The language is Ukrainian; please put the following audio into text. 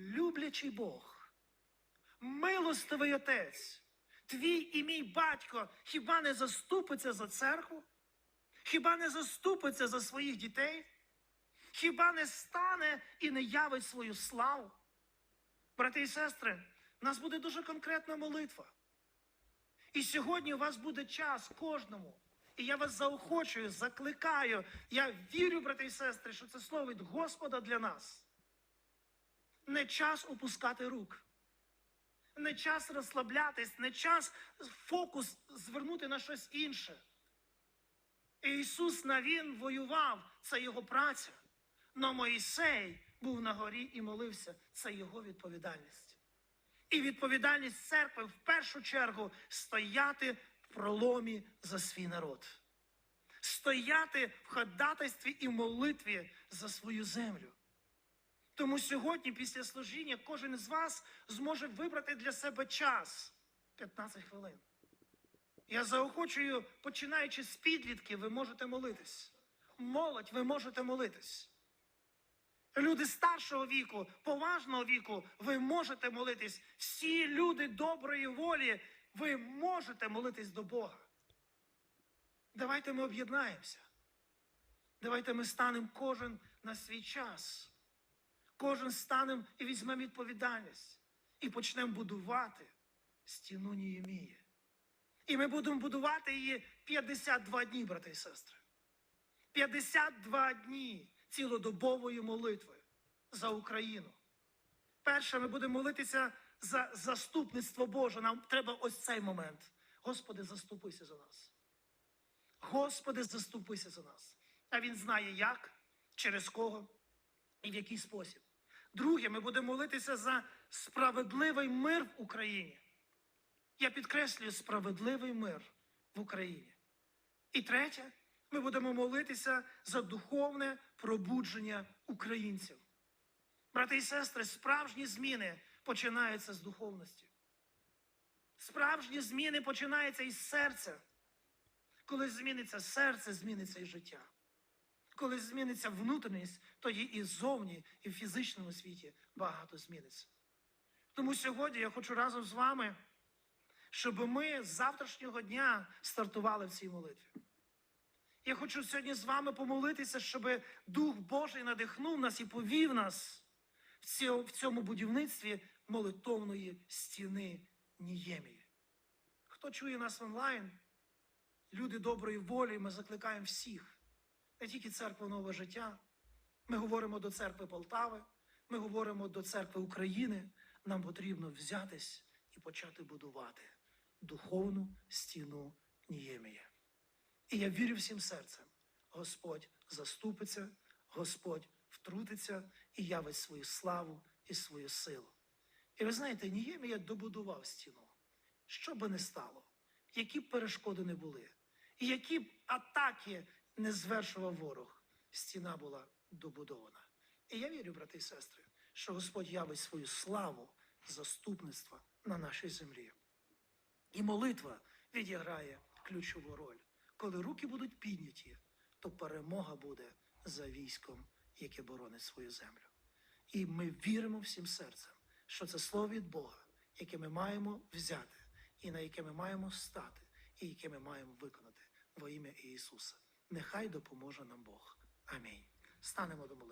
люблячий Бог, милостивий Отець, твій і мій батько хіба не заступиться за церкву? Хіба не заступиться за своїх дітей? Хіба не стане і не явить свою славу? Брати і сестри, у нас буде дуже конкретна молитва. І сьогодні у вас буде час кожному. І я вас заохочую, закликаю. Я вірю, брати і сестри, що це слово від Господа для нас. Не час опускати рук. Не час розслаблятись, не час фокус звернути на щось інше. І Ісус Навін воював, це його праця. Но Моїсей був на горі і молився, це його відповідальність. І відповідальність церкви в першу чергу стояти в проломі за свій народ, стояти в ходатайстві і молитві за свою землю. Тому сьогодні, після служіння, кожен з вас зможе вибрати для себе час 15 хвилин. Я заохочую, починаючи з підлітків, ви можете молитись. Молодь, ви можете молитись. Люди старшого віку, поважного віку, ви можете молитись. Всі люди доброї волі, ви можете молитись до Бога. Давайте ми об'єднаємося. Давайте ми станемо кожен на свій час. Кожен станемо і візьмемо відповідальність. І почнемо будувати стіну Ніємії. І ми будемо будувати її 52 дні, брати і сестри. 52 дні цілодобової молитви за Україну. Перше, ми будемо молитися за заступництво Боже. Нам треба ось цей момент. Господи, заступися за нас. Господи, заступися за нас. А Він знає, як, через кого і в який спосіб. Друге, ми будемо молитися за справедливий мир в Україні. Я підкреслюю справедливий мир в Україні. І третє, ми будемо молитися за духовне пробудження українців. Брати і сестри, справжні зміни починаються з духовності. Справжні зміни починаються із серця. Коли зміниться серце, зміниться і життя. Коли зміниться внутрішність, тоді і зовні, і в фізичному світі багато зміниться. Тому сьогодні я хочу разом з вами, щоб ми з завтрашнього дня стартували в цій молитві. Я хочу сьогодні з вами помолитися, щоб Дух Божий надихнув нас і повів нас в цьому, будівництві молитовної стіни Ніємії. Хто чує нас онлайн, люди доброї волі, ми закликаємо всіх, не тільки церкву нове життя. Ми говоримо до церкви Полтави, ми говоримо до церкви України. Нам потрібно взятись і почати будувати духовну стіну Ніємія. І я вірю всім серцем. Господь заступиться, Господь втрутиться і явить свою славу і свою силу. І ви знаєте, Ніємія добудував стіну. Що би не стало, які б перешкоди не були, і які б атаки не звершував ворог, стіна була добудована. І я вірю, брати і сестри, що Господь явить свою славу заступництва на нашій землі. І молитва відіграє ключову роль. Коли руки будуть підняті, то перемога буде за військом, яке боронить свою землю. І ми віримо всім серцем, що це слово від Бога, яке ми маємо взяти, і на яке ми маємо стати, і яке ми маємо виконати во ім'я Ісуса. Нехай допоможе нам Бог. Амінь. Станемо до молитви.